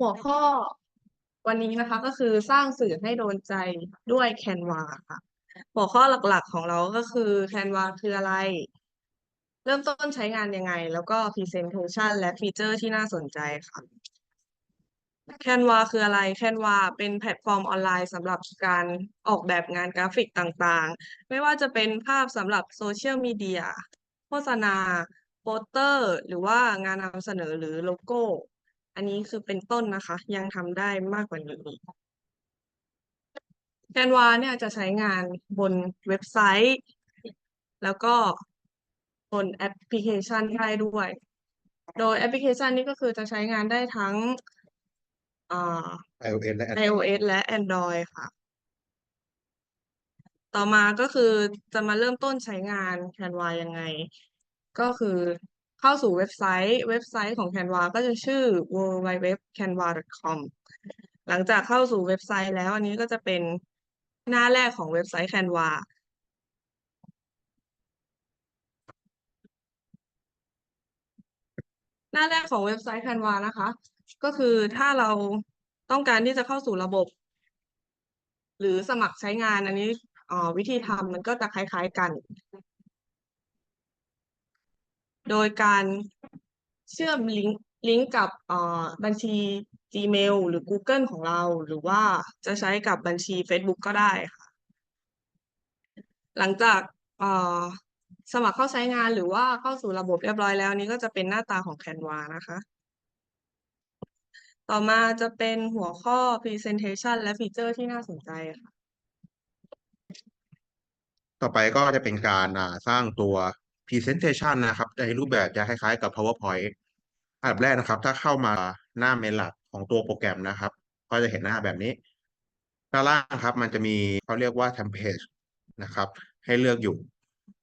หัวข้อวันนี้นะคะก็คือสร้างสื่อให้โดนใจด้วย Canva ค่ะ หัวข้อหลักๆของเราก็คือ Canva คืออะไร เริ่มต้นใช้งานยังไง แล้วก็ Presentation และฟีเจอร์ที่น่าสนใจค่ะ Canva คืออะไร Canva เป็นแพลตฟอร์มออนไลน์สำหรับการออกแบบงานกราฟิกต่างๆ ไม่ว่าจะเป็นภาพสำหรับโซเชียลมีเดียโฆษณา โปสเตอร์ หรือว่างานนำเสนอหรือโลโก้ อันนี้คือเป็นต้นนะคะ ยังทำได้มากกว่านี้ Canva เนี่ยจะใช้งานบนเว็บไซต์ แล้วก็บนแอปพลิเคชันได้ด้วย โดยแอปพลิเคชันนี้ก็คือจะใช้งานได้ทั้งอ่า iOS และ Android iOS และ Android ค่ะ ต่อมาก็คือจะมาเริ่มต้นใช้งาน Canva ยังไง ก็คือ เข้าสู่เว็บไซต์เว็บไซต์ของ Canva ก็จะชื่อ www.canva.com หลังจากเข้าสู่เว็บไซต์แล้วอันนี้ก็จะเป็นหน้าแรกของเว็บไซต์ Canva หน้าแรกของเว็บไซต์ Canva นะคะ ก็คือถ้าเราต้องการที่จะเข้าสู่ระบบ หรือสมัครใช้งานอันนี้อ่าวิธีทำมันก็จะคล้าย ๆกัน โดยการเชื่อมลิงก์ลิงก์กับบัญชี Gmail หรือ Google ของเรา หรือว่าจะใช้กับบัญชี Facebook ก็ได้ค่ะ หลังจากสมัครเข้าใช้งานหรือว่าเข้าสู่ระบบเรียบร้อยแล้วนี้ก็จะเป็นหน้าตาของ Canva นะคะ ต่อมาจะเป็นหัวข้อ Presentation และฟีเจอร์ที่น่าสนใจค่ะ ต่อไปก็จะเป็นการสร้างตัว Presentation นะครับในรูปแบบจะคล้ายๆกับ PowerPoint อันดับแรกนะครับ ถ้าเข้ามาหน้าเมนหลักของตัวโปรแกรมนะครับ ก็จะเห็นหน้าแบบนี้ด้านล่างครับ มันจะมีเขาเรียกว่า Template นะครับ ให้เลือกอยู่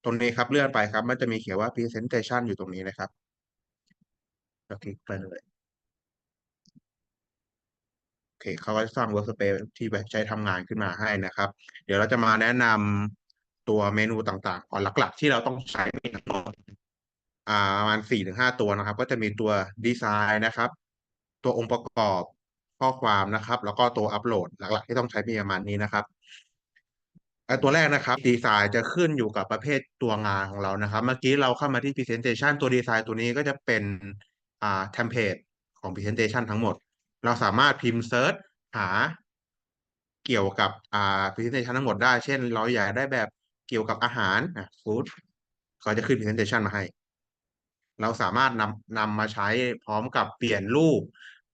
ตรงนี้ครับเลื่อนไปครับ มันจะมีเขียนว่า Presentation อยู่ตรงนี้นะครับเราคลิกไปเลยโอเคเขาก็จะสร้าง Workspace ที่ใช้ทำงานขึ้นมาให้นะครับ เดี๋ยวเราจะมาแนะนำ ตัวเมนูต่างๆก่อนหลัก ๆ ที่เราต้องใช้มีทั้งหมดอ่าประมาณสี่ถึงห้าตัวนะครับ ก็จะมีตัวดีไซน์นะครับ ตัวองค์ประกอบข้อความนะครับ แล้วก็ตัวอัปโหลดหลัก ๆ ที่ต้องใช้มีประมาณนี้นะครับไอตัวแรกนะครับดีไซน์จะขึ้นอยู่กับประเภทตัวงานของเรานะครับ เมื่อกี้เราเข้ามาที่ Presentation ตัวดีไซน์ตัวนี้ก็จะเป็นอ่าเทมเพลตของ Presentation ทั้งหมด เราสามารถพิมพ์เซิร์ชหาเกี่ยวกับอ่า presentation ทั้งหมดได้ เช่น เราอยากได้แบบ เกี่ยวกับอาหารอะ food เขาจะขึ้น presentation มาให้ เราสามารถนำนำมาใช้พร้อมกับเปลี่ยนรูป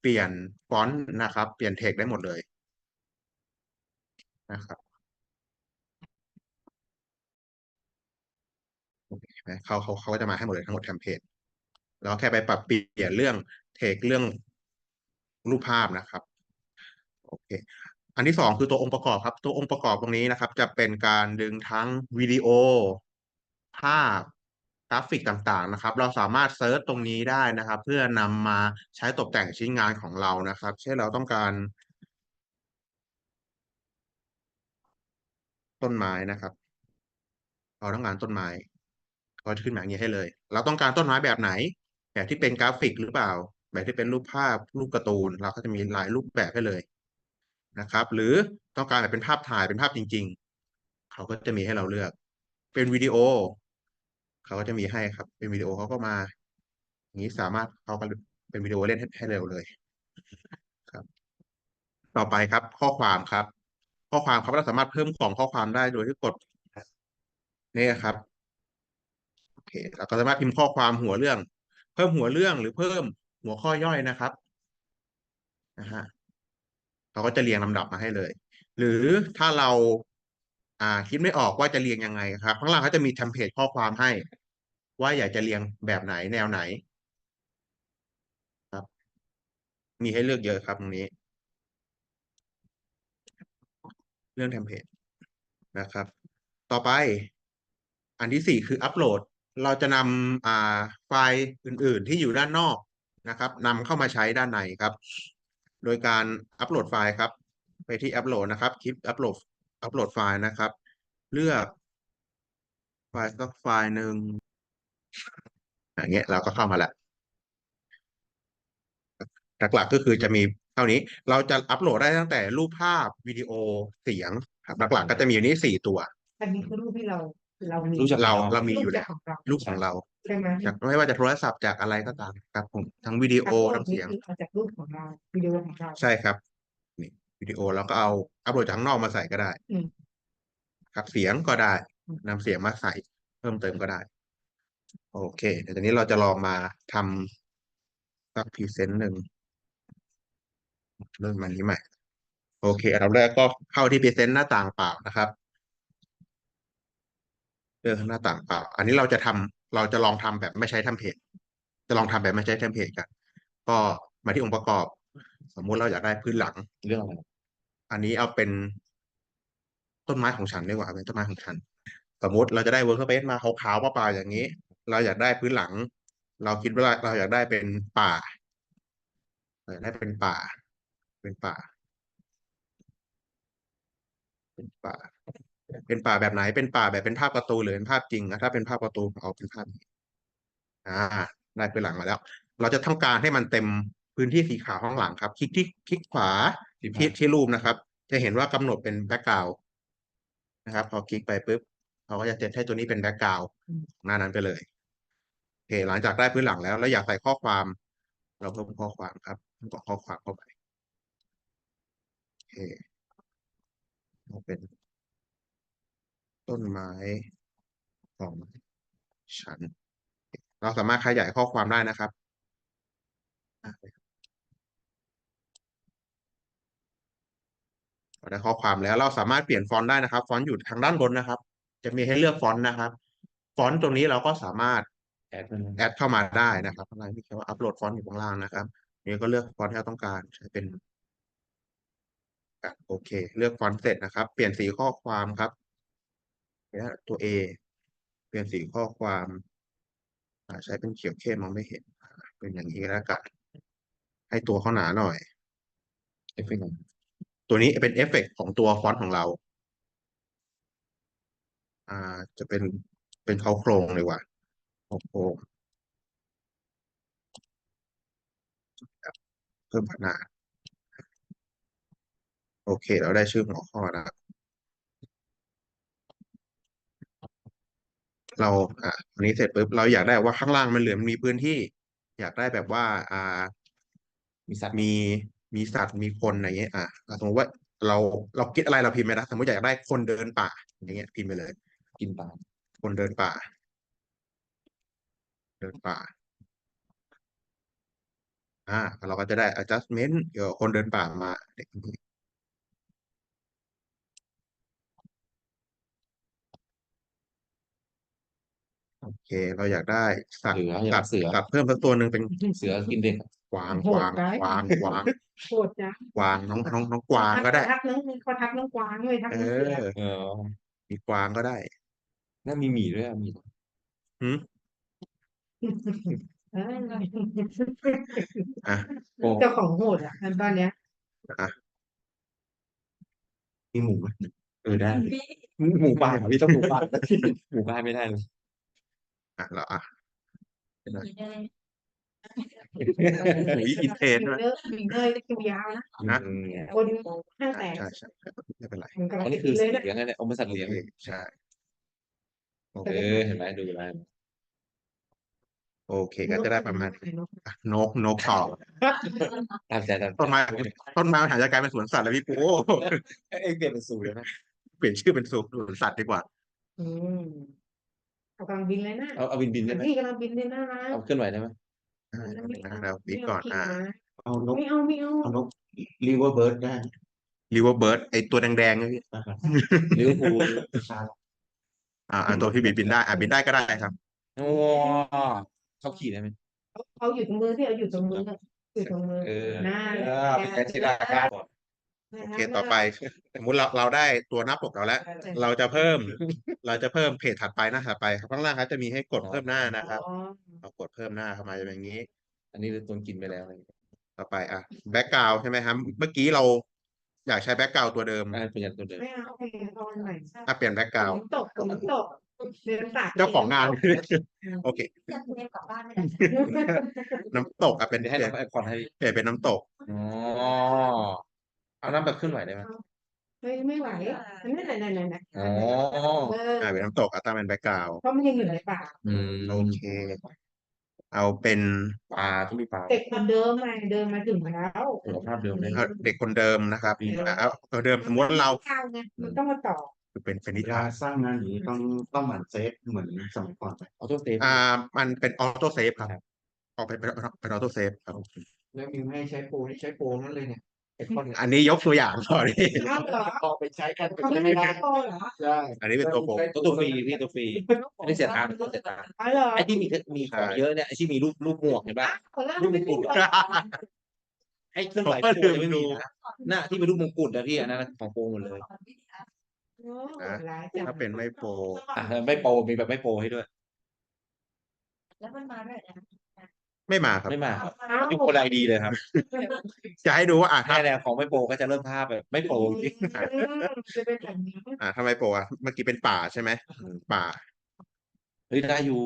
เปลี่ยนฟอนต์นะครับ เปลี่ยนเทคได้หมดเลยนะครับเขาเขาเขาก็จะมาให้หมดเลยทั้งหมดเทมเพลตแล้วแค่ไปปรับเปลี่ยนเรื่องเทคเรื่องรูปภาพนะครับ โอเค อันที่สองคือตัวองค์ประกอบครับ ตัวองค์ประกอบตรงนี้นะครับ จะเป็นการดึงทั้งวิดีโอ ภาพกราฟิกต่างๆนะครับ เราสามารถเซิร์ชตรงนี้ได้นะครับ เพื่อนำมาใช้ตกแต่งชิ้นงานของเรานะครับ เช่นเราต้องการ ต้นไม้นะครับ เราต้องการต้นไม้ก็จะขึ้นมาอย่างนี้ให้เลย เราต้องการต้นไม้แบบไหน แบบที่เป็นกราฟิกหรือเปล่า แบบที่เป็นรูปภาพรูปการ์ตูน เราก็จะมีหลายรูปแบบให้เลย นะครับ หรือต้องการแบบเป็นภาพถ่ายเป็นภาพจริง ๆ เขาก็จะมีให้เราเลือก เป็นวิดีโอ เขาก็จะมีให้ครับ เป็นวิดีโอเขาก็มา อย่างนี้สามารถเขาก็เป็นวิดีโอเล่นให้ใหเร็วเลยครับ ต่อไปครับ ข้อความครับ ข้อความครับเราสามารถเพิ่มของข้อความได้โดยที่กดนี่ครับโอเคเราก็สามารถพิมพ์ข้อความหัวเรื่อง เพิ่มหัวเรื่องหรือเพิ่มหัวข้อย่อยนะครับนะฮะ เขาก็จะเรียงลำดับมาให้เลย หรือถ้าเราอ่าคิดไม่ออกว่าจะเรียงยังไงครับ ข้างล่างเขาจะมีเทมเพลตข้อความให้ ว่าอยากจะเรียงแบบไหนแนวไหน ครับ มีให้เลือกเยอะครับตรงนี้ เรื่องเทมเพลตนะครับ ต่อไป อันที่สี่คืออัปโหลด เราจะนำอ่าไฟล์อื่น ๆ ที่อยู่ด้านนอกนะครับนำเข้ามาใช้ด้านในครับ โดยการอัปโหลดไฟล์ครับ ไปที่อัปโหลดนะครับ คลิปอัปโหลดอัปโหลดไฟล์นะครับ เลือกไฟล์สักไฟล์หนึ่งอย่างเงี้ยเราก็เข้ามาแล้วหลักๆก็คือจะมีเท่านี้ เราจะอัปโหลดได้ตั้งแต่รูปภาพวิดีโอเสียงครับหลักๆก็จะมีอยู่นี้สี่ตัว อันนี้คือรูปที่เราเรามีรู้จักเราเราเรามีอยู่รูปแล้วของเรารูปของเรา ใช่ไหมจากไม่ว่าจะโทรศัพท์จากอะไรก็ตามครับผมทั้งวิดีโอทั้งเสียงนี่คือเอาจากรูปของเราวิดีโอของเราใช่ครับนี่วิดีโอเราก็เอาอัปโหลดจากข้างนอกมาใส่ก็ได้ อืม ครับเสียงก็ได้อืม นำเสียงมาใส่เพิ่มเติมก็ได้ โอเคเดี๋ยวตอนนี้เราจะลองมาทำสักพรีเซนต์หนึ่งเริ่มมันนี้ใหม่ โอเคอันดับแรกก็เข้าที่พรีเซนต์หน้าต่างเปล่านะครับเลือกหน้าต่างเปล่า อันนี้เราจะทำ เราจะลองทำแบบไม่ใช้เทมเพลตจะลองทำแบบไม่ใช้เทมเพลตกัน ก็มาที่องค์ประกอบ สมมุติเราอยากได้พื้นหลังเรื่องอะไรอันนี้เอาเป็นต้นไม้ของฉันดีกว่าเป็นต้นไม้ของฉัน สมมุติเราจะได้เวิร์กเปซมาขาวๆเปล่าๆอย่างนี้ เราอยากได้พื้นหลัง เราคิดว่าเราอยากได้เป็นป่าเราอยากได้เป็นป่า เป็นป่า เป็นป่า เป็นป่าแบบไหน เป็นป่าแบบเป็นภาพการ์ตูนหรือเป็นภาพจริงนะถ้าเป็นภาพการ์ตูนเอาเป็นภาพนี้อ่า ได้พื้นหลังมาแล้ว เราจะต้องการให้มันเต็มพื้นที่สีขาวข้างหลังครับ คลิกที่คลิกขวาที่ที่ที่รูปนะครับ จะเห็นว่ากำหนดเป็นแบ็กกราวนะครับ พอคลิกไปปุ๊บเขาก็จะเซตให้ตัวนี้เป็นแบ็กกราวหน้านั้นไปเลยโอเค หลังจากได้พื้นหลังแล้ว แล้วอยากใส่ข้อความ เราเพิ่มข้อความครับกรอกข้อความเข้าไปโอเคเอาเป็นต้ นไม้ของฉัน เราสามารถขยายข้อความได้นะครับได้ข้อความแล้วเราสามารถเปลี่ยนฟอนต์ได้นะครับ ฟอนต์อยู่ทางด้านบนนะครับ จะมีให้เลือกฟอนต์นะครับ ฟอนต์ตรงนี้เราก็สามารถแอดแอดเข้ามาได้นะครับข้างล่างที่เขียนว่าอัปโหลดฟอนต์อยู่ข้างล่างนะครับนี่ก็เลือกฟอนต์ที่เราต้องการใช้เป็นโอเค เลือกฟอนต์เสร็จนะครับ เปลี่ยนสีข้อความครับ นี่ยตัว A เปลี่ยนสีข้อความใช้เป็นเขียวเข้มมองไม่เห็น เป็นอย่างนี้แล้วกันให้ตัวเขาหนาหน่อยเอฟเฟกต์ของตัวนี้เป็นเอฟเฟกต์ของตัวฟอนต์ของเรา อ่าจะเป็นเป็นเขาโครงเลยว่ะเขาโครงเพิ่มขนาดโอเค เราได้ชื่อหัวข้อนะครับ เราอะอันนี้เสร็จปุ๊บเราอยากได้ว่าข้างล่างมันเหลือมันมีพื้นที่ อยากได้แบบว่า อ่า มีสัตว์มีมีสัตว์มีคนอะไรเงี้ยอะสมมติว่าเราเราคิดอะไรเราพิมพ์ไปนะสมมติอยากได้คนเดินป่า อย่างเงี้ยพิมพ์ไปเลย กินปลาคนเดินป่า เดินป่าอ่าเราก็จะได้ adjustment เกี่ยวกับคนเดินป่ามาเด็กนี้ โอเค เราอยากได้สัตว์เสืออยากสัตว์เสือสัตว์เพิ่มสักตัวหนึ่งเป็นเสือกินเด็กกวางโหกดวางร้าย กวางกวางโคตรจ้ะกวางน้องน้องน้องกวางก็ได้ ทักน้องเขาทักน้องกวางเลยทักเอน้องเสืออ เออมีกวางก็ได้ น่ามีหมีด้วยอะหมีหืมเอออะ โอ้เจ้าของโหดอะตอนเนี้ยมีหมูไหมเออได้ หมูป่าพี่ต้องหมูป่าหมูป่าไม่ได้เลย อะเราอะเอหมูอินเทรนอด้วยเยอะมีเนยคิวยาวนะนะอืมคนห้างแตใช่กใช่ใช่ไม่เป็นไรมันกำลัอังนนี้คือเลสัยตว์นะเลี้ยงไงเนี่ยเอามาสัตว์เลี้ยงโอเคใช่โอเอเคอเห็นไหมดูแลโอเคก็จะได้ประมาณนี้อะนกนกต่อตามใจตามใจต้นไม้ต้นไม้มันอาจจะกลายเป็นสวนสัตว์แล้วพี่ปูเอ็งเปลี่ยนเป็นสูตรแล้วนะเปลี่ยนชื่อเป็นสวนสัตว์ดีกว่า อืม เอากำลังบินเลยนะเอาเอาบินบินได้ไหมพี่กำลังบินเลยนะนะเอาเคลื่อนไหวได้ไหมอ่าไม่เอาเราปีก่อนอ่าเอานกไม่เอาไม่เอาเอานกรีเวอร์เบิร์ดได้ริเวอร์เบิร์ดไอตัวแดงๆนะพี่ลิเวอร์พูลอ่าอ่าตัวที่บินบินได้อ่าบินได้ก็ได้ครับโอ้เขาขี่ได้ไหมเอาเอาอยู่ตรงมือที่เอาอยู่ตรงมืออยู่ตรงมือเออหน้าเออเป็นการจินตนาการ โอเคต่อไปสมมุติเราเราได้ตัวหน้าปกเราแล้ว เราจะเพิ่ม เราจะเพิ่มเพจถัดไปหน้าถัดไปครับข้างล่างครับจะมีให้กดเพิ่มหน้านะครับอ๋อเรากดเพิ่มหน้าเข้ามาจะเป็นอย่างนี้ อันนี้ตัวกินไปแล้วอะไรอย่างเงี้ยต่อไปอะแบ็กกราวใช่ไหมครับเมื่อกี้เราอยากใช้แบ็กกราวตัวเดิมอันนั้นเป็นอย่างตัวเดิมไม่เอาไม่เอาอันใหม่ถ้าเปลี่ยนแบ็กกราวฝนตกฝนตกเดินปากเจ้าของงานโอเคยังเรียนกลับบ้านไม่ได้น้ำตกอะเป็นเดี๋ยวให้เราไอคอนให้เปลี่ยนเป็นน้ำตกอ๋อ เอาน้ำแบบเคลื่อนไหวได้ไหมเฮ้ยไม่ไหวนั่นนั่นนั่นนั่นอ๋อเอออ่าเป็นน้ำตกอะตั้งเป็นแบ็กกราวเพราะมันยังอยู่ในป่าอืมโอเค เอาเป็นปลาที่มีปลาเด็กคนเดิมมาเดินมาถึงแล้วสุขภาพเดิมเลย เอาเด็กคนเดิมนะครับอะเอาเอาเดิมสมมติเราข้าวไงมันต้องมาต่อเป็นเป็นนิเวทาลานสร้างงานอย่างนี้ต้องต้องหมั่นเซฟเหมือนสมัยก่อนไหมออโต้เซฟอ่า มันเป็นออโต้เซฟครับครับออกเป็นเป็นเป็นออโต้เซฟครับ แล้วมีให้ใช้โปรนี่ใช้โปรนั่นเลยเนี่ยไอคอนเนี่ยอันนี้ยกตัวอย่างก่อนนี่อ้าวเหรอพอไปใช้กันเขาไม่ไม่ได้ได้โตเหรอ Dạ. ใช่อันนี้เป็นตัวโปรตัวตัวฟรีพี่ตัวฟรีอันนี้เสียตังค์ตัวเสียตังค์อ๋อเหรอไอ้ที่มีมีของเยอะเนี่ยไอ้ที่มีรูปรูปหมวกเห็นปะ คนละรูปมไม่งถูกุกฎไอ้เครื่องไหวโปรยังไม่มีนะน่ะที่เป็นรูปมงกุฎนะพี่อันนั้นของโปรหมดเลยถ้าเป็นไม่โปร อะไม่โปรมีแบบไม่โปรให้ด้วย แล้วมันมาด้วยนะ ไม่มาครับ ไม่มาครับอ้าวยุคคนไอดีเลยครับจะให้ดูว่าอะถ้าถ้าแนวของไม่โปรก็จะเริ่มภาพแบบไม่โปรจริงอืมจะเป็นแบบนี้อะถ้าไม่โปรอะเมื่อกี้เป็นป่าใช่ไหมป่า เฮ้ยได้อยู่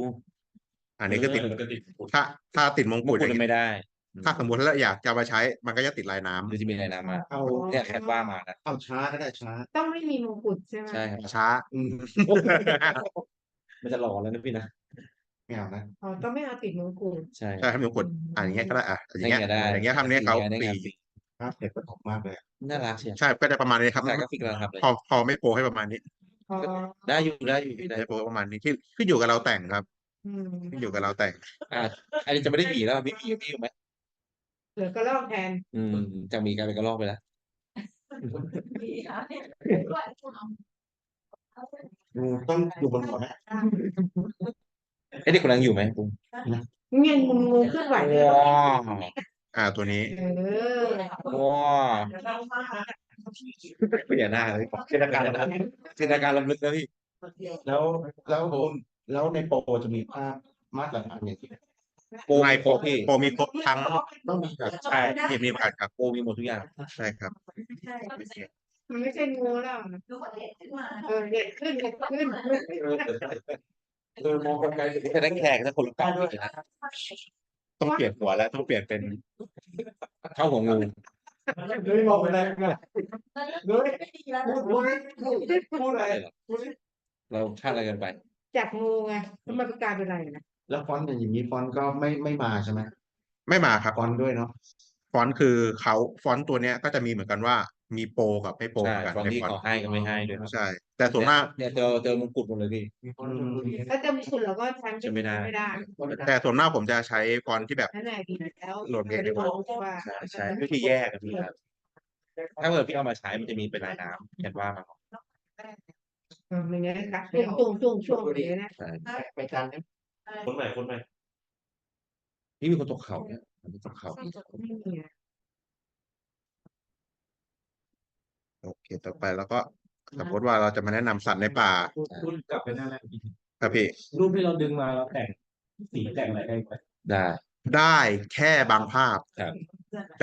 อันนี้ก็ติดเออก็ติดถ้า ถ้าติดมงมกุงฎอกุฎย่างงี้ไม่ได้ถ้าสมมติแล้วอยากจะเอามาใช้ มันก็จะติดลายน้ำหรือจะมีอะไรนำมาเอา เนี่ยแคทว่ามานะเอาช้าก็ได้ช้า ต้องไม่มีมงกุฎใช่ไหมใช่ครับช้า อืม มันจะหล่อแล้วนะพี่นะ ไม่เอานะอ๋อต้องไม่เอาติดมงกุฎใช่ใช่ถ้ามีมงกุฎอะอย่างเงี้ยก็ได้อะอย่างเงี้ยได้อย่างเงี้ยทำเนี้ยเขาได้ปีงานฟรีภาพเด็กประถมมากเลยอะน่ารักเชียวใช่ก็จะประมาณนี้ครับสายกราฟิกเราทำเลยพอพอไม่โปรให้ประมาณนี้พอได้อยู่ได้อยู่ได้ได้โปรประมาณนี้ที่ขึ้นอยู่กับเราแต่งครับอืมขึ้นอยู่กับเราแต่ง อ่าอันนี้จะไม่ได้หมีแล้วพี่หมีพี่อยู่ไหมเหลือก็ลอกแทนอืมจากหมีกลายเป็นกระรอกไปแล้วดีนะเนี่ยอืมต้องอยู่บนหัวแม่ ไอ้เด็กคนนั้นอยู่ไหมปุ้มเงี้ยงูงูเคลื่อนไหวเลยว้าอ่าตัวนี้เออว้าเปลี่ยนหน้าเลยจินตนาการจินตนาการลำลึกนะพี่แล้วแล้วแล้วในโปรจะมีภาพมาตรฐานอย่างที่โปรไม่มีครบพี่โปรมีครบทั้งต้องมีแบบใช่มีมีประกันครับโปรมีหมดทุกอย่างใช่ครับใช่มันไม่ใช่งูแล้วดูว่าเด็กขึ้นมาเออเด็กขึ้นเด็กขึ้น เออมองไกลๆจะได้แขกจะคนละกล้องเลยนะต้องเปลี่ยนหัวแล้วต้องเปลี่ยนเป็นเข้าหัวงูเฮ้ยมองไปได้ไงเฮ้ยไม่ดีแล้วพูดพูดพูดพูดอะไรพูดเราคาดอะไรกันไป จากงูไงแล้วมันกลายเป็นอะไรนะแล้วฟอนต์อย่างนี้ฟอนต์ก็ไม่ไม่มาใช่ไหมไม่มาครับฟอนต์ด้วยเนาะฟอนต์คือเขาฟอนต์ตัวเนี้ยก็จะมีเหมือนกันว่า มีโปรกับไม่โปรใช่กันตอนในที่ฟอนเขาต์ให้ก็ไม่ให้ด้วยครับใช่ แต่ส่วนมาก เนี่ยเจอเจอมงกุฎหมดเลยพี่มีฟอนต์ดูดีถ้าจะมีคุณเราก็ใช้จะไม่ได้ ไม่ได้แต่ส่วนมากผมจะใช้ฟอนต์ที่แบบ นั่นแหละดีแล้วโหลดเองไม่ได้บอกว่าใช่ใช่วิธีแยกกันพี่ครับถ้าเกิดพี่เอามาใช้มันจะมีเป็นลายน้ำแคทว่ามาเออมันเนี้ยค่ะช่วงช่วงช่วงช่วงอย่างเงี้ยนะใช่ไปจานนี้คนใหม่คนใหม่พี่มีคนตกเขาเนี่ยมีตกเขาไม่มีอะ โอเค ต่อไปแล้วก็สมมติว่าเราจะมาแนะนำสัตว์ในป่าพูดพูดกลับไปหน้าแรกอีกทีครับพี่รูปที่เราดึงมาเราแต่งสีแต่งอะไรได้ไหมได้ ได้แค่บางภาพ ครับ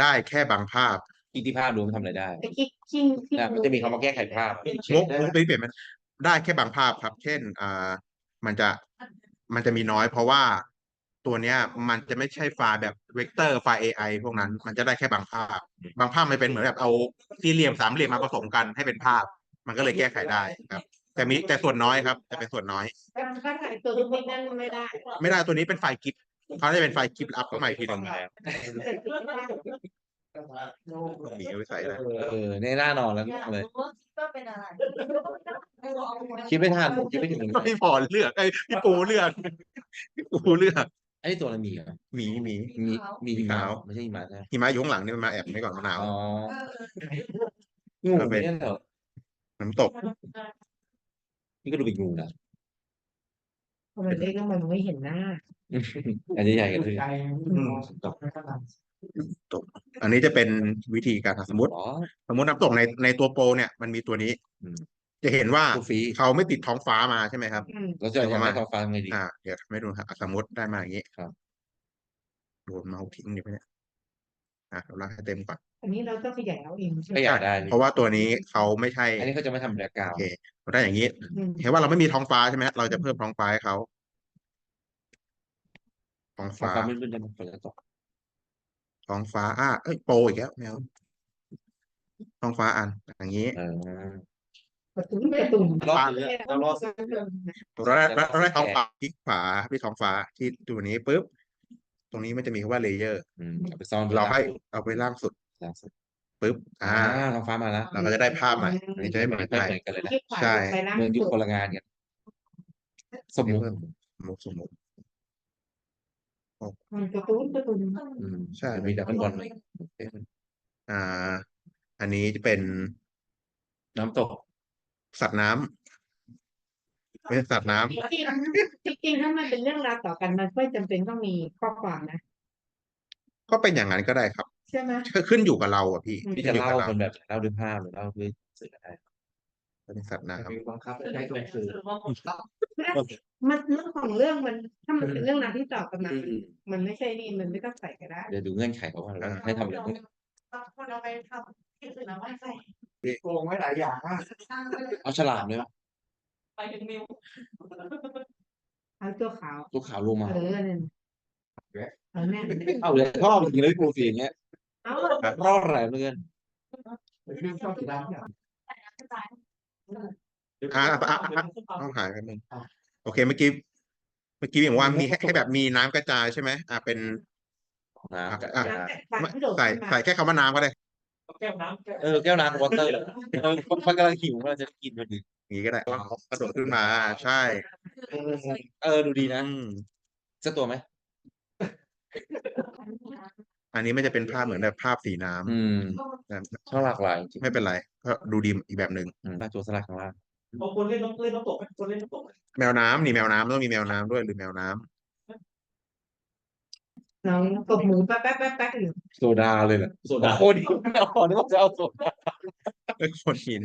ได้แค่บางภาพที่ที่ภาพรวมนทำอะไรได้ไอ้คิกคิงคิงนะมันจะมีคำว่าแก้ไขภาพมุกมุกนี้เปลี่ยนมันได้แค่บางภาพครับ เช่นอ่ามันจะมันจะมีน้อยเพราะว่า ตัวเนี้ยมันจะไม่ใช่ไฟล์แบบเวกเตอร์ไฟล์ AI พวกนั้น มันจะได้แค่บางภาพ บางภาพมันเป็นเหมือนแบบเอาสี่เหลี่ยมสามเหลี่ยมมาผสมกันให้เป็นภาพ มันก็เลยแก้ไขได้ครับ แต่มีแต่ส่วนน้อยครับจะเป็นส่วนน้อยถ้าถ่ายตัวลูกนี้นั่นไม่ได้ไม่ได้ตัวนี้เป็นไฟล์กิฟเขาจะเป็นไฟล์กิฟอัพเข้ามาอีกทีหนึ่งแต่ที่ไม่ได้มีไว้ใส่ได้เออในหน้านอนแล้วอยากเลยรู้ว่าคิดว่าเป็นอะไรไม่รู้เอาหัวคิดไม่ทันคิดไม่ถึง พี่พอเลือกไอ้ยพี่ปูเลือกพี่ปูเลือก ไอ้ตัวอะไรมีอะหมีหมีมีมีหิขามะไม่ใช่หิมะใช่ไหมหิมะอยู่ข้างหลังนี่มันมาแอบไว้ก่อนมะนาว อ๋อเอองูเอาไปเนี่ยเหรอน้ำตกนี่ก็ดูเป็นงูนะพอมันเล็กแล้วมันไม่เห็นหน้าอันนี้ใหญ่กันเลยใจอืมตกไม่ขนาดอันนี้จะเป็นวิธีการทำสมมติ อ๋อ สมมติน้ำตกในในตัวโปรเนี่ยมันมีตัวนี้ อืม จะเห็นว่าตัวฟรีเขาไม่ติดท้องฟ้ามาใช่ไหมครับอืมเราจะยังไม่ท้องฟ้าทำไงดี อ่าเดี๋ยวทำให้ดูครับอะสมมติได้มาอย่างนี้ครับ โดนเมาส์ทิ้งเดี๋ยวไปเนี่ยอะเราลากให้เต็มก่อนอันนี้เราต้องขยายเอาเองใช่ไหมก็อยากได้เพราะว่าตัวนี้เขาไม่ใช่อันนี้เขาจะไม่ทำแบล็กกราโอวเคเราได้อย่างนี้ อืมเห็นว่าเราไม่มีท้องฟ้าใช่ไหมเราจะเพิ่มท้องฟ้าให้เขาท้องฟ้าฟ้ามืดๆจะมันฝนจะตกท้องฟ้าอะเอ้ยโปรอีกแล้วแมวท้องฟ้าอันอย่างนี้ เออ ประตูประตูรอบนี้เรารอบเราได้เราเราได้แต่ท้องฟ้าคลิกขวาที่ท้องฟ้าที่ตัวนี้ปุ๊บ ตรงนี้มันจะมีคำว่าเลเยอร์อืมเอาไปซ่อนบนเราล่างให้สุดเอาไปล่างสุดล่างสุดปุ๊บอ่าอ่าท้องฟ้ามาแล้วเราก็จะได้ภาพใหม่อันนี้จะไม่เหมือนไม่ใครเหมือนกันเลยนะคลิกขวาใช่ไปล่างเมืองยุคสุดคนละงานกันสมมุติเพิ่มสมมุติสมมุติมันประตูประตูอืมใช่มีแต่ข้างบนอ่า อันนี้จะเป็นน้ำตก สัตว์น้ำไม่ใช่สัตว์น้ำจริงๆจริงๆถ้ามันเป็นเรื่องราวต่อกันมันไม่จำเป็นต้องมีข้อความนะ ก็เป็นอย่างนั้นก็ได้ครับใช่ไหม ก็ขึ้นอยู่กับเราอะพี่อืมที่ขึ้จะนอยู่เล่ากับเราเป็นแบบเล่าด้วยภาพหรือเล่าด้วยสื่อก็ได้เป็นสัตว์น้มีบังคับใช้ตรงสื่อ มันเรื่องของเรื่องมัน ถ้ามันเป็นเรื่องราวที่ต่อกันมาอืม มันไม่ใช่นี่มันไม่ต้องใส่ก็ได้เดี๋ยวดูเงื่อนไขเขาว่าเราให้ทำอะไรบ้างคนเราไปทำที่อื่นแล้วไม่ใส่ โกงไว้หลายอย่างมากเอาฉลามด้วยปะไปถึงนิ้วเอาตัวขาว ตัวขาวลงมา เออนั่นเอาแน่เอาเลยชอบจริงๆเลยปูสีอย่างเงี้ยเอารอดอะไรเพื่อนเรื่องชอบสีดำเนี่ยำอ่าอะอะอะต้องหายกันหนึ่งโอเคเมื่อกี้เมื่อกี้อย่างว่ามีให้ให้แบบมีน้ำกระจายใช่ไหมอ่าเป็นน้อะำอะใส่ไม่ไม่โดดใส่ขึ้นมาใส่แค่คำว่าน้ำก็ได้ แก้วน้ำเออแก้วน้ำวอเตอร์เออมันกำลังหิวเราจะกินพอดีอย่างนี้ก็ได้กระโดดขึ้นมาใช่ เออดูดีนะอืมสักตัวไหม อันนี้ไม่จะเป็นภาพเหมือนแบบภาพสีน้ำอืมนะชอบหลากหลายจริงไม่เป็นไรก็ดูดีอีกแบบหนึ่งอืมตัวสลัดข้างล่างบางคนเล่นน้ำเล่นน้ำตกไหมคนเล่นน้ำตกไหมแมวน้ำนี่แมวน้ำต้องมีแมวน้ำด้วยหรือแมวน้ำ น้องตบมือแป๊ะแป๊ะแป๊ะแป๊ะอยู่โซดาเลยเหรอโซดาโคตรไม่เอานึกว่าจะเอาโซดาเอ้ยคนหิน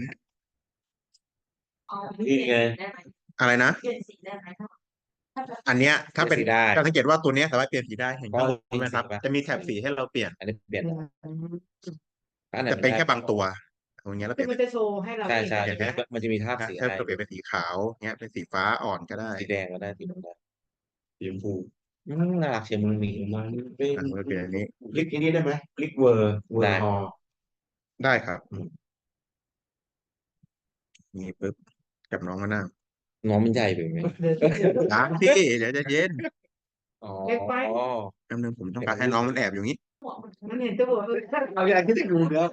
นี่ไงอะไรนะ เปลี่ยนสีได้ไหมถ้าจะอันเนี้ยถ้าเป็นสีได้ จะสังเกตว่าตัวเนี้ยสามารถเปลี่ยนสีได้เห็นอ๋อใช่ไหมครับมีสีปะจะมีแถบสีให้เราเปลี่ยน อันนี้เปลี่ยนอัไหจะเป็นไม่ได้แค่บางตัวอย่างเงี้ยแล้วเปคือลี่ยนมันจะโชว์ให้เราใช่เห็นใช่เห็นไหมมันจะมีภาพสีถ้าให้เราเปลี่ยนเป็นสีขาวเงี้ยเป็นสีฟ้าอ่อนก็ได้ สีแดงก็ได้สีน้ำตาลสีชมพูอื มน่ารักเชียวมันมีมันเป็นอะมันเปลี่ยนอันนี้ คลิกอันนี้ได้ไหมคลิกเวอร์เวอได้ ร์ฮอลได้ครับอืมนี่ปุ๊บกับน้องก็นั่งน้องมันใหญ่ไปไหมเดินล้างพี่ เดี๋ยวจะเย็นอ๋อเล็กไปแป๊บนึงผมต้องการให้น้องมันแอบอยู่งี้หัวมันมันเห็นตัวเออเอาอย่างที่ได้ดูเนื้อ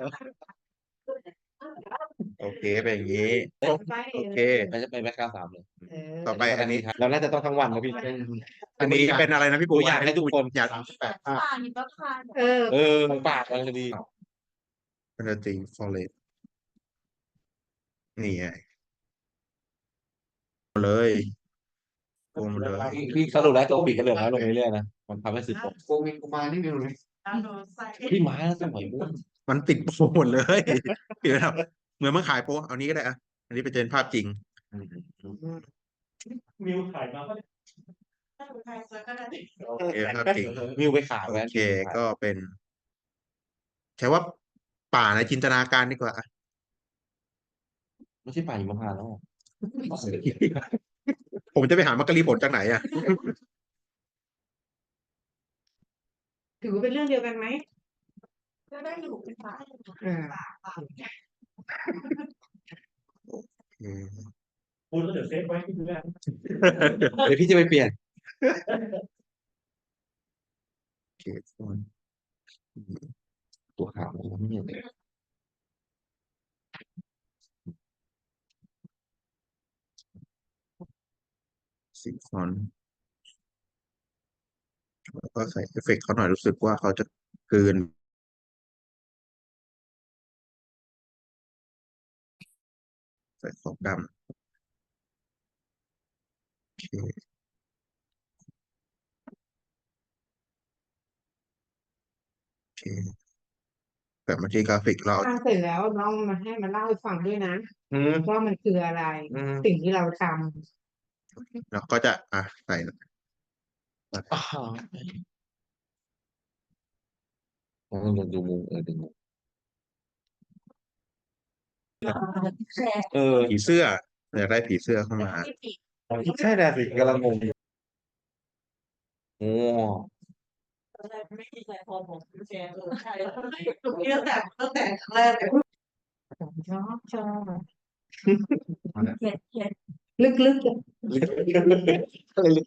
โอเคเป็นอย่างนี้ไปโอเค มันจะเป็นแบ็คกราวด์สามเลยเออต่อไปอันนี้ เราน่าจะต้องทั้งวันนะพี่ อันนี้เป็นอะไรนะพี่ปูตัวอย่างให้ทุกคนอยากสามสิบแปดภาพผ่านนี่ก็ผ่านเออ เออปากมันจะดีเป็นจริงฟอเรสนี่ไงเลยโกงเลยพี่สรุปแล้วตัวปีกก็เหลือน้อยลงเรื่อยๆนะ มันทำให้สึกปกโกงมีกุมารนี่เดียวเลยแล้วโดนใส่พี่ม้าสมัยนู้นมันติดโปรหมดเลยเดี๋ยวนะ เหมือนมันขายโปรเอานี้ก็ได้อะอันนี้เป็นเจนภาพจริงมิวถ่ายมาก็ถ้าเป็นใครเจอก็ได้โอเคภาพจริงมิวไปขายโอเคก็เป็นใช้ว่าป่าในจินตนาการดีกว่าไม่ใช่ป่าหิมพานต์แล้วผมจะไปหามักกะลีผลจากไหนอะถือว่าเป็นเรื่องเดียวกันไหมก็ได้อยู่เป็นฝาอ่า พูดแล้วเดี๋ยวเซฟไว้ที่เพื่อนเดี๋ยวพี่จะไปเปลี่ยนโอเคฟอนต์ตัวขาวไม่เห็นเลยสีฟอนต์แล้วก็ใส่เอฟเฟกต์เขาหน่อยรู้สึกว่าเขาจะกลืน ใส่ขอบดำโอเคโอเคแบบเมื่อกี้กราฟิกเราฟังเสร็จแล้วน้องมาให้มาเล่าให้ฟังด้วยนะอืมว่ามันคืออะไร อืมสิ่งที่เราทเราก็จะอะใส่อ่าผมต้องดูมุมเออดูมุม เออผีเสื้ออยากได้ผีเสื้อเข้ามา ใช่แหละสิกำลังงงอยู่โอ้ไม่มีใจพอผมแชร์เออใช่ตั้งแต่ตั้งแต่ครั้งแรกเลยชอบชอบเห็นเห็นลึกลึกอะไรลึก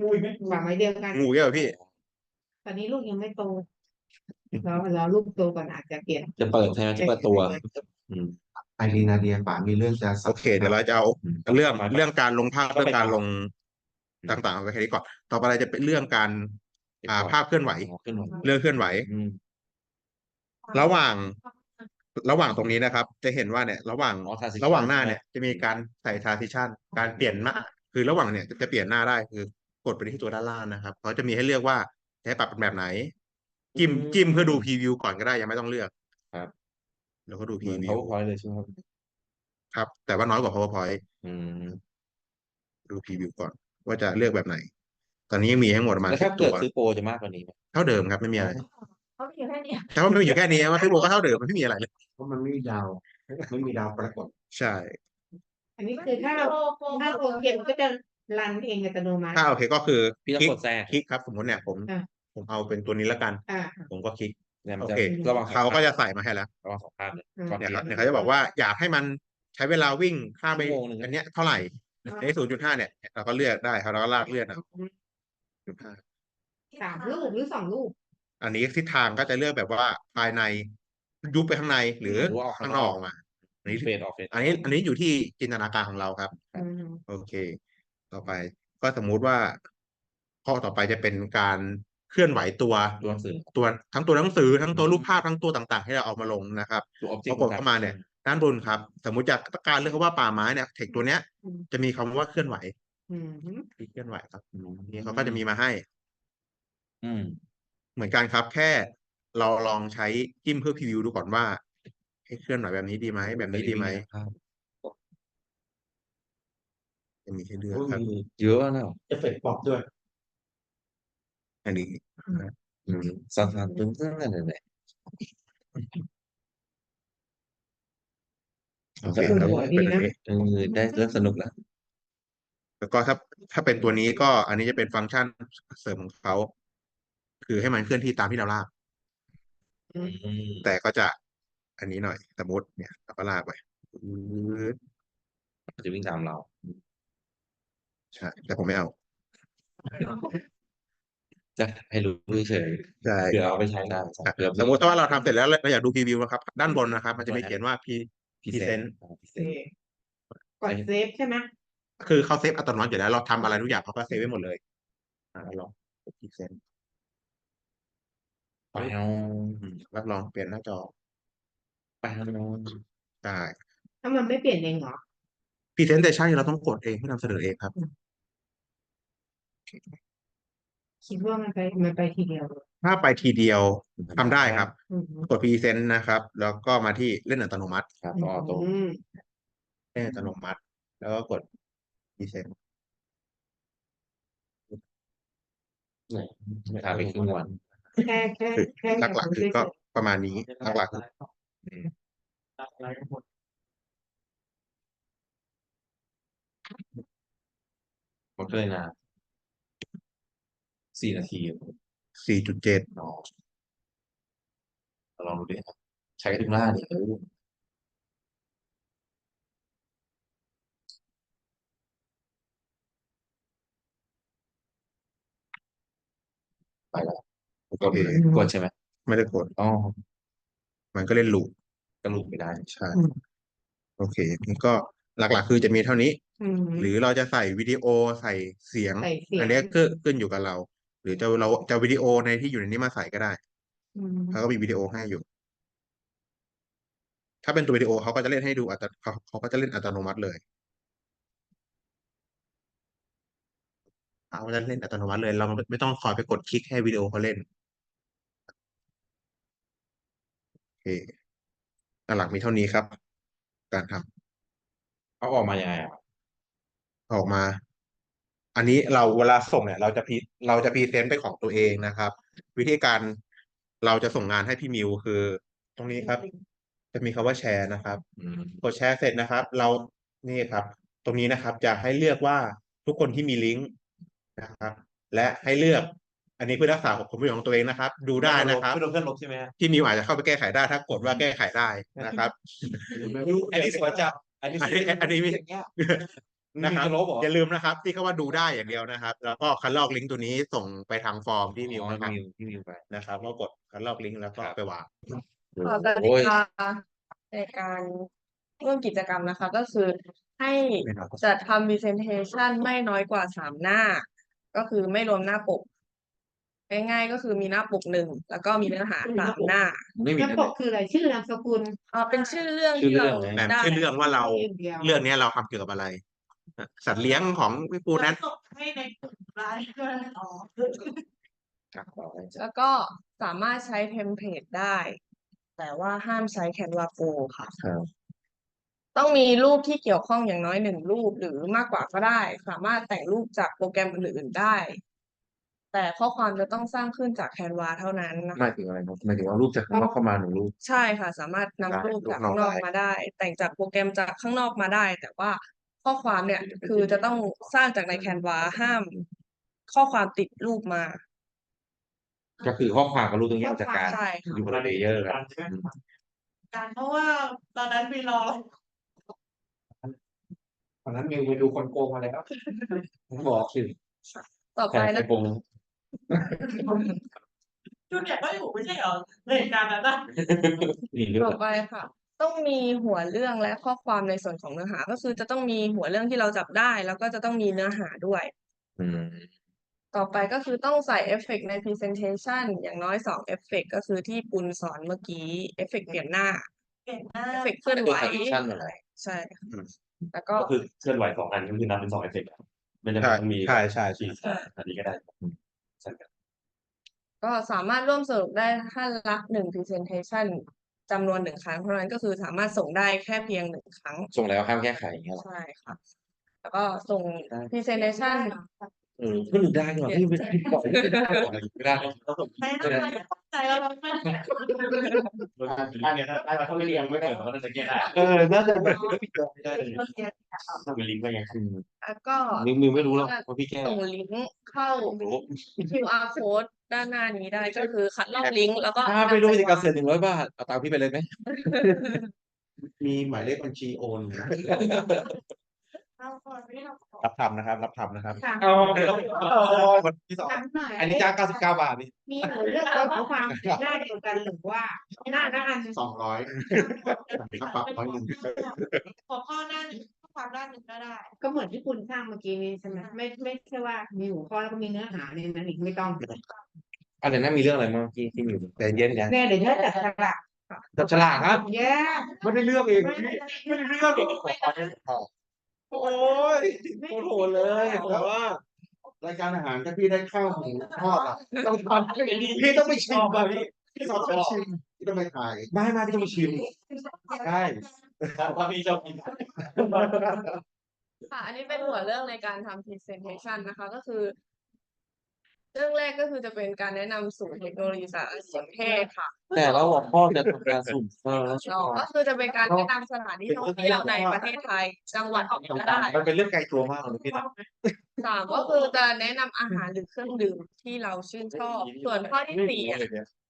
งูอีกไหมวางไว้เดียวกันงูเยอะพี่ ตอนนี้ลูกยังไม่โตแล้วแล้วลูกโตก่อนอาจจะเปลี่ยนๆจะเปิดใช่ไหมจะเปิดตัว อืมไอรีนาเดียป่ามีเรื่องจะโอเค เดี๋ยวเราจะเอาเรื่องเรื่องการลงภาพก็เรื่ไปองการตามลงต่างๆเอาไว้แค่นี้ก่อน ต่อไปเราจะเป็นเรื่องการ อ่าภาพเคลื่อนไหว ขึ้นไหวเรื่องเคลื่อนไหว อืม ระหว่าง ระหว่างตรงนี้นะครับ จะเห็นว่าเนี่ย ระหว่าง อ๋อ transition ระหว่างหน้าเนี่ยจะมีการใส่ transition การเปลี่ยนหน้า คือระหว่างเนี่ยจะเปลี่ยนหน้าได้คือกดไปที่ตัวด้านล่างนะครับเขาจะมีให้เลือกว่าจะให้ปรับเป็นแบบไหน จิ้มจิ้มเพื่อดูพรีวิวก่อนก็ได้ยังไม่ต้องเลือกครับ แล้วก็ดูพเหรีมือนวิว powerpoint เลยใช่ไหมครับ ครับ แต่ว่าน้อยกว่า powerpoint อืม ดูพรีวิวก่อน ว่าจะเลือกแบบไหน ตอนนี้ยังมีทั้งหมดประมาณแล้วสิถ้าบเกิตัดว ซื้อโปรจะมากกว่านี้ไหมเท่าเดิมครับไม่มีอะไรเขาอยู่แค่เนี้ยแต่ว่ามันมีอยู่แค่นี้ว่าซื้อโบก็เท่าเดิมมันไม่มีอะไรเลย เพราะมันไม่มีดาวไม่มีดาวปรากฏใช่อันนี้คือถ้าเราถ้าโอเคมันก็จะรันเองอัตโนมัติ ถ้าโอเคก็คือพี่ต้องคลิกกดแทรกคลิกครับ สมมติเนี่ยผม อะ ผมเอาเป็นตัวนี้แล้วกัน อ่าผมก็คลิก เนี่ยมันโอจะเคระหว่างสองเขาก็ภพจะใส่มาให้แล้วระหว่างสองภาพเนี่ยอืมก่อนเนี่ยที่เขาเนี่ยเขาจะบอกว่าอยากให้มันใช้เวลาวิ่งข้ามไปชั่วโมงหนึ่งอันเนี้ยเท่าไหร่ในศูนย์จุดห้าเนี่ยเราก็เลือกได้ครับเราก็ลากเลือกเอาจุดห้าสามลูกหรือสองลูกอันนี้ทิศทางก็จะเลือกแบบว่าภายในยุบไปข้างในหรือหรือว่าออกข้าข้างงนนออกกมา อันนี้เฟดออกเฟดอันนี้อันนี้อยู่ที่จินตนาการของเราครับ อืมโอเค ต่อไปก็สมมุติว่า ข้อต่อไปจะเป็นการ เคลื่อนไหวตัวตัวหนังสือตัวทั้งตัวหนังสือทั้งตัวรูปภาพทั้งตัวต่างๆที่เราเอามาลงนะครับตัวพ object อกดเข้ามาเนี่ยด้านบนครับ สมมุติจากการเลือกคำว่าป่าไม้เนี่ยเทคตัวเนี้ยอืมจะมีคำว่าเคลื่อนไหวอืมที่เคลื่อนไหวครับนี่เขาก็จะมีมาให้ อืม เหมือนกันครับ แค่เราลองใช้จิ้มเพื่อพรีวิวดูก่อนว่าให้เคลื่อนไหวแบบนี้ดีไหมแบบนี้ดีไหมจะมีให้เลือกครับเยอะนะเอฟเฟกต์ป๊อปด้วย อันนี้อืมสั้นๆตึ้งๆนั่นแหละโอเคครับเป็นอันนี้เออได้เริ่มสนุกแล้วแล้วก็ถ้าถ้าเป็นตัวนี้ก็อันนี้จะเป็นฟังก์ชันเสริมของเขา คือให้มันเคลื่อนที่ตามที่เราลากอืมแต่ก็จะอันนี้หน่อยสมมติเนี่ยเราก็ลากไปอืดจะวิ่งตามเรา ใช่ แต่ผมไม่เอา จะให้รู้เฉยใช่ๆเผื่อเอาไปใช้ได้อะเผื่อสมมติว่าเราทำเสร็จแล้วเราอยากดูพรีวิวนะครับ ด้านบนนะครับ มันจะมีเขียนว่าพีพรีพรีเซเซนนต์ต์โอเคกดเซฟใช่ไหมคือเขาเซฟอัตโนมัติอยู่แล้วเราทำอะไรทุกอย่างเขาก็เซฟไว้หมดเลย อ่าลองพรีเซนต์ไปเอาแล้วลองเปลี่ยนหน้าจอไปเอาได้ถ้ามันไม่เปลี่ยนเองเหรอพรีเซนเตชันเราต้องกดเองให้นำเสนอเองครับ คิดว่ามันไปมันไปทีเดียวถ้าไปทีเดียวทำได้ครับ อืมกดพรีเซนต์นะครับ แล้วก็มาที่เล่นอัตโนมัติ ครับก็ออโต้อืมเล่นอัตโนมัติ แล้วก็กดพรีเซนต์ทำไปครึ่งวันแค่แค่คือแค่หลักๆคือก็ประมาณนี้หลักๆคืออะไรทั้งหมดหมดเลยนะ สี่นาทีสี่จุดเจ็ดเนาะลองดูดิครับใช้ทุกหน้าดิเออไปแล้วกดเลยกดใช่ไหมไม่ได้กดอ๋อมันก็เล่นลูปก็ลุกไม่ได้ใช่โอเคนี่ก็หลักๆ คือจะมีเท่านี้อืมหรือเราจะใส่วิดีโอใส่เสียง ใส่เสียงอันเนี้ยก็ขึ้นอยู่กับเรา หรือจะเราจะวิดีโอในที่อยู่ในนี้มาใส่ก็ได้อืมเขาก็มีวิดีโอให้อยู่ ถ้าเป็นตัววิดีโอเขาก็จะเล่นให้ดูอัตเขาเขาก็จะเล่นอัตโนมัติเลยเขาจะเล่นอัตโนมัติเลย เราไม่ต้องคอยไปกดคลิกให้วิดีโอเขาเล่นโอเคหลักๆมีเท่านี้ครับ การทำเอาออกมายังไงอะออกมา อันนี้เราเวลาส่งเนี่ย เราจะพรีเราจะพรีเซนต์เป็นของตัวเองนะครับ วิธีการเราจะส่งงานให้พี่มิวคือ ตรงนี้ครับ จะมีคำว่าแชร์นะครับอืมกดแชร์เสร็จนะครับ เรานี่ครับ ตรงนี้นะครับ จะให้เลือกว่าทุกคนที่มีลิงก์นะครับ และให้เลือก อันนี้เพื่อรักษาผลประโยชน์ของตัวเองนะครับ ดูได้นะครับไม่โดนเพื่อนลบใช่ไหมฮะพี่มิวอาจจะเข้าไปแก้ไขได้ถ้ากดว่าแก้ไขได้นะครับอันนี้สวนจับอันนี้อันนี้อันนี้ไม่อย่างเงี้ย นะครับมีจะลบเหรออย่าลืมนะครับ ที่เขาว่าดูได้อย่างเดียวนะครับ แล้วก็คัดลอกลิงก์ตัวนี้ส่งไปทางฟอร์มที่มิวนะครับมิวที่มิวไปนะครับก็กดคัดลอกลิงก์แล้วก็ครับไปวางต่อกติโอ้ยกาในการร่วมกิจกรรมนะคะ ก็คือให้ไม่เอาจัดทำ presentation ไม่น้อยกว่าสามหน้า ก็คือไม่รวมหน้าปก ง่ายๆก็คือมีหน้าปกหนึ่งแล้วก็มีเนื้อหาสามหน้าไม่มีแล้วเลยปกคืออะไรชื่อนามสกุลอ่าเป็นชื่อเรื่องชื่อที่เราเรื่องไหมแบบได้ชื่อเรื่องว่าเราชื่อเดียวเรื่องเนี้ยเราทำเกี่ยวกับอะไร สัตว์เลี้ยงของพี่ปูนั้นส่งให้ในกลุ่มไลน์ด้วยอ๋อครับต่อไปแล้วก็สามารถใช้เทมเพลตได้ แต่ว่าห้ามใช้ Canva Pro ค่ะ ครับต้องมีรูปที่เกี่ยวข้องอย่างน้อยหนึ่งรูปหรือมากกว่าก็ได้ สามารถแต่งรูปจากโปรแกรมอื่นๆได้ แต่ข้อความจะต้องสร้างขึ้นจาก Canva เท่านั้นนะหมาคะ ยถึงอะไรครับหมายถึงเอารูปจากข้างนอกเข้ามาหนึ่งรูป ใช่ค่ะ สามารถนำได้รูปรูปจากนอกข้างนอกได้มาได้ แต่งจากโปรแกรมจากข้างนอกมาได้ แต่ว่า ข้อความเนี่ย คือจะต้องสร้างจากใน Canva ห้าม ข้อความติดรูปมา ก็คือข้อความกับรูปตรงนี้เอาจากการใช่ค่ะ อยู่คนละเลเยอร์กันการใช่ไหมอืมการเพราะว่าตอนนั้นมีรอตอนนั้นมิวไปดูคนโกงมาแล้วผมบอกสิต่อใครไปใครนะโกงจุดเนี่ยก็อยู่ไม่ใช่เหรอในเหตุการณ์นั้นนะนี่เรื่องต่อไปค่ะ ต้องมีหัวเรื่องและข้อความในส่วนของเนื้อหา ก็คือจะต้องมีหัวเรื่องที่เราจับได้ แล้วก็จะต้องมีเนื้อหาด้วย อืมต่อไปก็คือต้องใส่เอฟเฟกต์ใน presentation อย่างน้อยสองเอฟเฟกต์ก็คือที่ปุณสอนเมื่อกี้เอฟเฟกต์เปลี่ยนหน้าเก่งมากเอฟเฟกต์เคลื่อนคืไหอว transition อะไรใช่ค่ะอืมแล้วก็ ก็คือเคลื่อนไหวสองอันก็คือนับเป็นสองเอฟเฟกต์อะไม่จำใช่เป็นต้องมีใช่ใช่ใช่สี่อันนี้ก็ได้อืมใช่ครับก็สามารถร่วมสรุปได้ท่านละหนึ่ง presentation จำนวนหนึ่งครั้งเท่านั้นก็คือสามารถส่งได้แค่เพียงหนึ่งครั้ง ส่งแล้วห้ามแก้ไขอย่างเงี้ยเหรอ ใช่ค่ะ แล้วก็ส่ง presentation เออก็หลุดได้เหรอพี่ไม่ได้บอกไม่ได้บอกอะไรไม่ได้ไม่ได้ใจเราไม่ได้อันเนี้ยถ้าถ้าเขาไม่เรียงไม่เกิดเขาก็น่าจะแก้ได้เออน่าจะแบบไม่ผิดไม่ได้เลยถ้าเป็นลิงก์ก็ยังอืมแล้วก็มิวมิวไม่รู้หรอกว่าพี่แก้ส่งลิงก์เข้าผมรู้ QR code ด้านหน้านี้ได้ก็คือคัดลอกลิงก์แล้วก็ถ้าไม่รู้วิธีการนำเซ็นหนึ่งร้อยบาทเอาตังค์พี่ไปเลยไหม มีหมายเลขบัญชีโอนอยู่นะเอาก่อนไม่เอาก่อนรับทำนะครับ รับทำนะครับค่ะเอาคนที่สองถามหน่อยอันนี้จ้างเก้าสิบเก้าบาทนี่มีหนูเลือกเอาข้อความหน้าเดียวกันหรือว่าหน้าหน้าอันสองร้อยค่าปรับร้อยหนึ่งขอข้อหน้าหนึ่งข้อความหน้าหนึ่งก็ได้ ก็เหมือนที่คุณสร้างเมื่อกี้นี้ใช่ไหมไม่ไม่ใช่ว่ามีหัวข้อแล้วก็มีเนื้อหาในนั้นอีกไม่ต้อง อันไหนน่ามีเรื่องอะไรบ้างที่ที่มิวแต่เย็นยังแม่เดี๋ยวจะจัดฉลากจับฉลากครับแย่ไม่ได้เลือกเองพี่ไม่ได้เลือกเองโอ้ยโคตรโหดเลยแต่ว่ารายการอาหารถ้าพี่ได้ข้าวหมูทอดอะต้องทำให้ดีพี่ต้องไปชิมอะพี่พี่ต้องไปชิมพี่ต้องไปถ่ายไม่ไม่พี่ต้องไปชิมใช่ถ้าพี่ชอบกินค่ะอันนี้เป็นหัวเรื่องในการทำ presentation นะคะ ก็คือ เรื่องแรกก็คือจะเป็นการแนะนำสู่เทคโนโลยีสารสนเทศค่ะแต่แล้วหัวข้อจะทำการสุ่มเออแล้วสองก็คือจะเป็นการแนะนำสถานที่ท่องเที่ยวในประเทศไทย จังหวัดไหนก็ได้มันเป็นเรื่องไกลตัวมากเลยพี่นะ สามก็คือจะแนะนำอาหารหรือเครื่องดื่มที่เราชื่นชอบ ส่วนข้อที่สี่อะ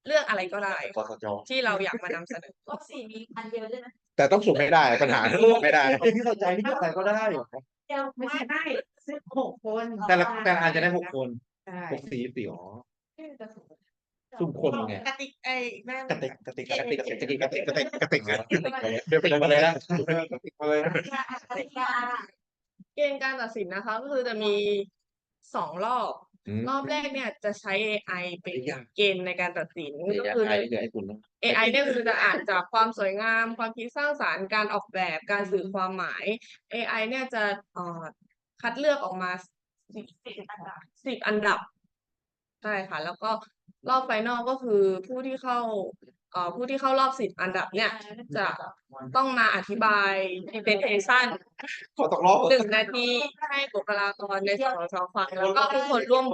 เรื่องอะไรก็ได้กสจที่เราอยากมานำเสนอข้อสี่มีอันเดียวใช่ไหมแต่ต้องสุ่มไม่ได้ปัญหาคือสุ่มไม่ได้พี่เข้าใจพี่เข้าใจก็ได้ เดียวไม่ไม่ใช่ได้สิบหกคนแต่ละแต่ละอันจะได้หกคน ใช่หกสี่สี่อ๋อสุ่มคนไงกติกไอ้แม่กระติกกระติกกระติกกระติกกระติกกระติกกระติกไงเดี๋ยวไปเลยมาเลยนะมาเลยนะกติกาเกณฑ์การตัดสินนะคะ ก็คือจะมีสองรอบ รอบแรกเนี่ยจะใช้ AI เป็นเกณฑ์ในการตัดสินเดี๋ยวก็อยากคือให้เหลือไอ้คุณนะ AI เนี่ยคือจะอ่านจากความสวยงาม ความคิดสร้างสรรค์การออกแบบการสื่อความหมาย AI เนี่ยจะเอ่อคัดเลือกออกมาสิบสิบอันดับสิบอันดับ ใช่ค่ะ แล้วก็รอบไฟนอลก็คือผู้ที่เข้าเอ่อผู้ที่เข้ารอบสิบอันดับเนี่ย จะต้องมาอธิบาย presentation ขอตกรอบหนึ่งนาทีให้บุคลากรในสสชฟังแล้วก็ทุกคนร่วม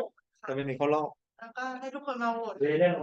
จะไม่มีเข้ารอบ แล้วก็ให้ทุกคนมาโหวตเรื่อง